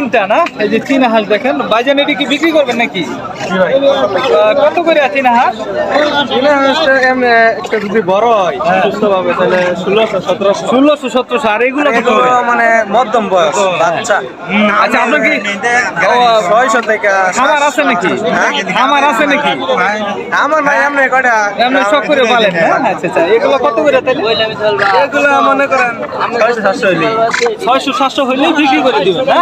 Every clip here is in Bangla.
তিনটা না? এই যে চীনা হাঁস দেখেন। ভাইজান এটি কি বিক্রি করবেন নাকি? কত করে আছে চীনা হাঁস? একটা যদি বড় হয় সুস্থ ভাবে তাহলে ষোলোশো সতেরোশো। ষোলোশো সতেরোশো। আর এগুলো? মানে মধ্যম বয়স বাচ্চা। আচ্ছা আপনার কি ছয়শো থেকে খামার আছে নাকি? হ্যাঁ? খামার আছে নাকি? আমার ভাই এমনি কয়টা? আপনি শখ করে বলেন হ্যাঁ? আচ্ছা আচ্ছা। এগুলো কত করে তাহলে? এগুলো মনে করেন ছয়শো সাতশো হইলি ছয়শো সাতশো হইলেই বিক্রি করে দিবেন না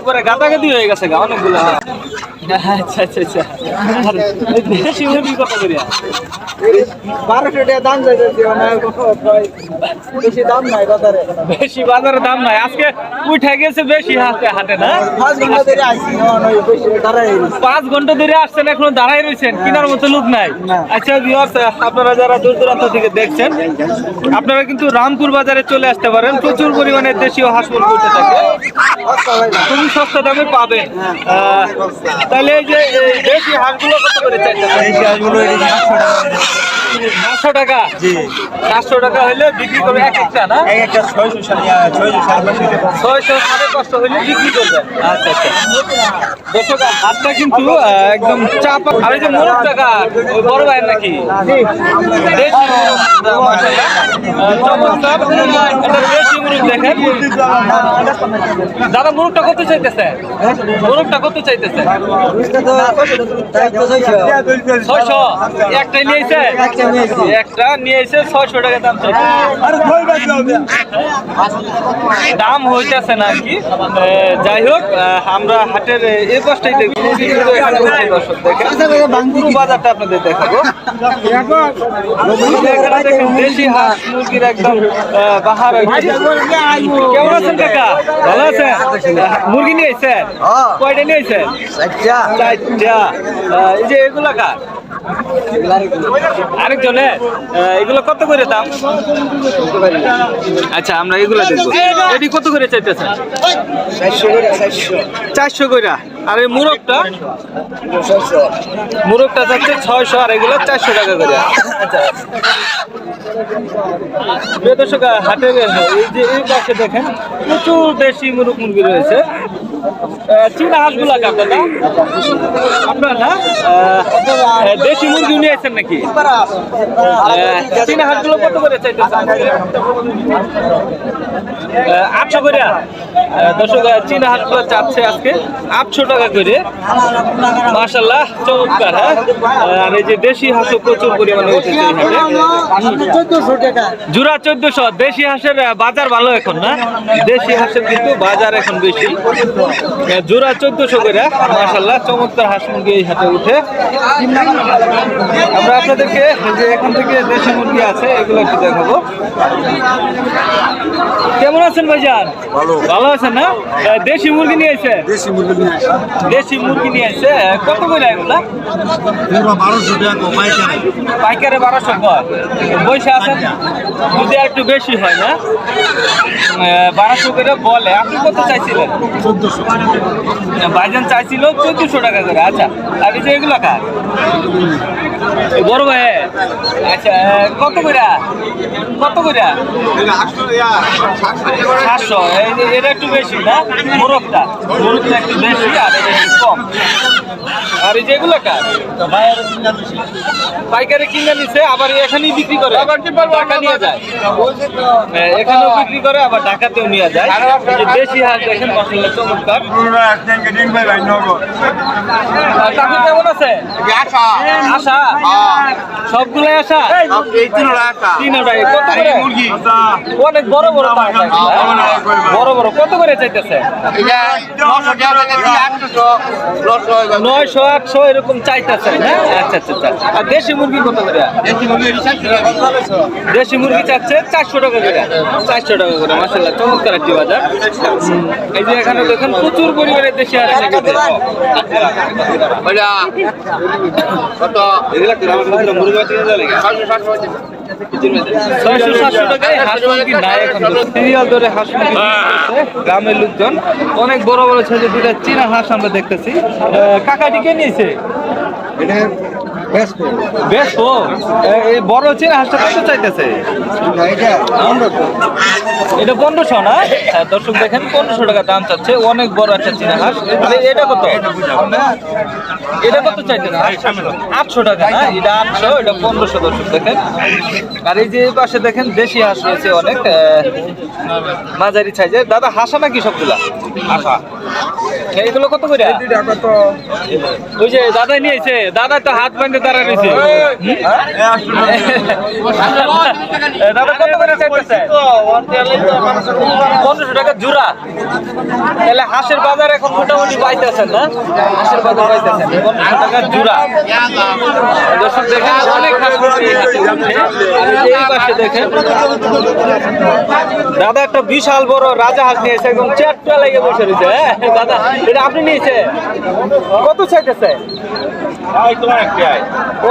একবারে গাদাগাদি হয়ে গেছে গা, অনেকগুলো আচ্ছা আচ্ছা আচ্ছা। এই দেশি মুরগি কত করে বারোশো টাকা দাম যাইতেছে বেশি দাম নাই বাজারে। বেশি বাজারে দাম নাই। আজকে উঠে গেছে বেশি হাতে হাতে না? পাঁচ ঘণ্টা ধরে আসছি পাঁচ ঘণ্টা ধরে আসছেন এখনও দাঁড়াই রয়েছেন কেনার মতো লোক নাই। আচ্ছা viewers, আপনারা যারা দূর দূরান্ত থেকে দেখছেন আপনারা কিন্তু রামপুর বাজারে চলে আসতে পারেন। প্রচুর পরিমাণে দেশীয় হাঁস মুরগি উঠে থাকে। খুবই সস্তা দামে পাবেন। তাহলে এই যে দেশি হাঁসগুলো কত করে চাইছেন? সাতশো টাকা? সাতশো টাকা হলে বিক্রি করবে এক একটা না? একটা ছয়শো ছয়শো সাড়ে পাঁচশো ছয়শো সাড়ে পাঁচশো হইলে বিক্রি করবেন আচ্ছা আচ্ছা। দর্শক হাতটা কিন্তু একদম চাপা আর এই যে মোরগ টাকা বড় ভাইয়ের নাকি? চমৎকার। একটা দেশি মোরগ দেখেন। দাদা মোরগটা কত চাইতেছে? মোরগটা কত চাইতেছে? ছয়শো। একটাই নিয়েছে? একটা ছয়শো টাকা দাম হইতেছে না আর কি। যাই হোক আমরা হাটের এ, পাশটাই দেখব। হচ্ছে দর্শক দেখেন বাজারটা আপনাদের দেখাবো। দেশি হাঁস মুরগির একদম বাহার। কেমন আছেন কাকা? ভালো আছেন? মুরগি নিয়েছেন কয়টা নিয়েছেন চারটা। এই যে এগুলা কার? আরেকজনের আহ, এগুলো কত করে দাম? আচ্ছা আমরা এগুলো দেখব। এটি কত করে চাইতেছেন? চারশো কইরা। আর এই মুরগটা? মুরগটা যাচ্ছে ছয়শো আর এগুলো চারশো টাকা করে। আচ্ছা প্রিয় দর্শক এই যে এই পাশে দেখেন প্রচুর দেশি মুরগ মুরগি রয়েছে। চীনা হাঁসগুলা কার না? আপনার না? দেশি মুরগি নিয়েছেন নাকি? আহ, চীনা হাঁসগুলো কত করে চাইতেছেন? আটশো করে দর্শক চীনা হাঁসগুলো চাচ্ছে আজকে। আটশো টাকা করে। মাশাল্লাহ চমৎকার হ্যাঁ? আর এই যে দেশি হাঁসও প্রচুর পরিমাণে উঠেছে জুরা চোদ্দশো দেশি হাঁসের বাজার ভালো এখন না? দেশি হাঁসের কিন্তু বাজার এখন বেশি। জোড়া চোদ্দশো করে মাসাল্লাহ চমৎকার হাঁস মুরগি এই হাটে উঠে। আমরা আপনাদেরকে যে এখান থেকে দেশি মুরগি আছে এগুলো একটু দেখাবো। কেমন আছেন ভাইজান? ভালো। ভালো আছেন না? দেশি মুরগি নিয়ে নিয়েছে দেশি মুরগি নিয়ে আসি। দেশি মুরগি নিয়েছে কত করে এগুলা? বারোশো টাকা পাইকারে। বারোশো কর। বৈশা আছেন? যদি একটু বেশি হয় না? বারোশো করে বলে। আপনি কত চাইছিলেন? চোদ্দশো। ভাইজান চাইছিল চোদ্দশো টাকা করে। আচ্ছা আর এই যে এগুলো কার? বড় ভাই আচ্ছা কত করে? কত করে? সাতশো। এটা একটু বেশি না? মোরগটা। মোরগটা একটু বেশি আর এটা একটু কম। আর এই যে এগুলো কার? পাইকারি কিনে নিছে আবার এখানেই বিক্রি করে। টাকা নিয়ে যায়। হ্যাঁ, এখানেও বিক্রি করে আবার ঢাকাতেও নিয়ে যায়। দেশি হাঁস দেখেন মশলা চমৎকার। কাকু কেমন আছে? আশা। সবগুলাই আশা। তিনটাই। কত অনেক বড় বড় বড় বড় কত করে চাইতেছে? নয়শো আটশো এরকম চাইতেছে হ্যাঁ আচ্ছা আচ্ছা আচ্ছা। আর দেশি মুরগি কত করে? দেশি মুরগি চাচ্ছে চারশো টাকা করে। চারশো টাকা করে মাসাল্লাহ চমৎকার একটি বাজার। এই যে এখানে দেখেন প্রচুর পরিমাণে দেশি আর সিরিয়াল ধরে হাঁস গ্রামের লোকজন। অনেক বড় বড় ছেলে দুটা চীনা হাঁস আমরা দেখতেছি। কাকাটি কে নিয়েছে? বেশ তো বড় চীনা হাঁসটা কত চাইতেছে? এটা পনেরোশো না? হ্যাঁ, দর্শক দেখেন পনেরোশো টাকা দাম চাচ্ছে। অনেক বড় একটা চীনা হাঁস। এটা কত? এটা কত চাইতেছে? আটশো টাকা না? এটা আটশো এটা পনেরোশো দর্শক দেখেন। আর এই যে পাশে দেখেন দেশি হাঁস রয়েছে অনেক। মাঝারি সাইজের। দাদা হাসা নাকি সবগুলা? হাসা। এইগুলো কত করে? ওই যে দাদা নিয়েছে। দাদা তো হাত ভাঙে দাঁড়া রয়েছে দাদা কত করে চাইতেছে? পনেরোশো টাকা জোড়া। তাহলে হাঁসের বাজার এখন মোটামুটি পাইতেছেন না? হাঁসের বাজার পাইতেছেন। পনেরোশো টাকা জোড়া। দর্শক দেখেন অনেক হাঁস এই পাশে দাদা একটা বিশাল বড় রাজা হাঁস নিয়েছে একদম চারটা লেগে বসে রয়েছে। হ্যাঁ দাদা এটা আপনি নিয়েছে কত চাইতেছে?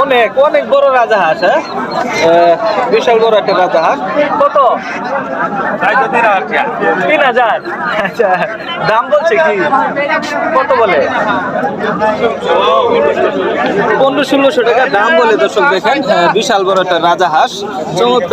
অনেক অনেক বড় রাজা হাঁস হ্যাঁ? বিশাল বড় একটা রাজা হাঁস। কত? তিন হাজার আচ্ছা দাম বলছে কি? কত বলে? পনেরো ষোলোশো টাকা দাম বলে দর্শক দেখেন বিশাল বড় একটা রাজা হাঁস। চমৎকার